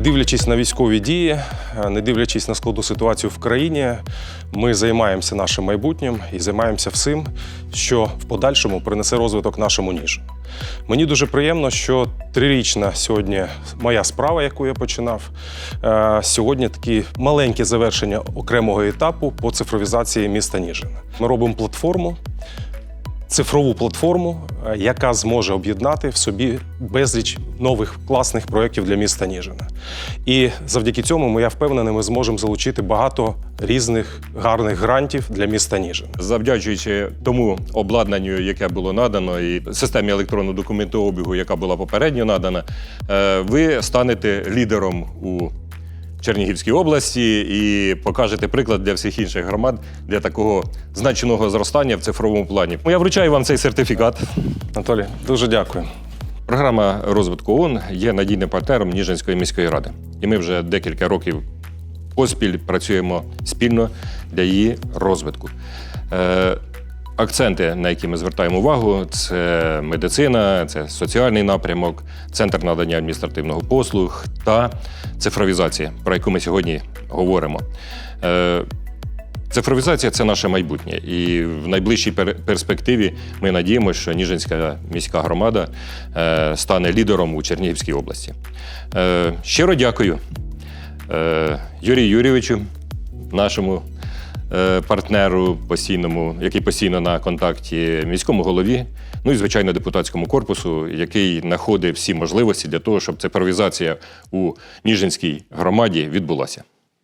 дивлячись на військові дії, е, не дивлячись на складну ситуацію в країні, ми займаємося нашим майбутнім і займаємося всім, що в подальшому принесе розвиток нашому ніжу. Мені дуже приємно, що трирічна сьогодні моя справа, яку я починав, е, сьогодні такі маленьке завершення окремого етапу по цифровізації міста Ніжина. Ми робимо платформу, цифрову платформу, е, яка зможе об'єднати в собі безліч нових класних проєктів для міста Ніжина. І завдяки цьому, я впевнений, ми зможемо залучити багато різних гарних грантів для міста Ніжина. Завдячуючи тому обладнанню, яке було надано, і системі електронного документообігу, яка була попередньо надана, е, ви станете лідером у Чернігівській області і покажете приклад для всіх інших громад для такого значного зростання в цифровому плані. Я вручаю вам цей сертифікат. Анатолій, дуже дякую. Програма розвитку ООН є надійним партнером Ніжинської міської ради. І ми вже декілька років поспіль працюємо спільно для її розвитку. Акценти, на які ми звертаємо увагу, це медицина, це соціальний напрямок, центр надання адміністративного послуг та цифровізація, про яку ми сьогодні говоримо. Е, Цифровізація це наше майбутнє, і в найближчій перспективі ми надіємося, що Ніжинська міська громада е, стане лідером у Чернігівській області. Е, щиро дякую Юрію Юрійовичу, нашому партнеру постійному, який постійно на контакті міському голові, ну і звичайно депутатському корпусу, який знаходить всі можливості для того, щоб цифровізація у Ніжинській громаді відбулася.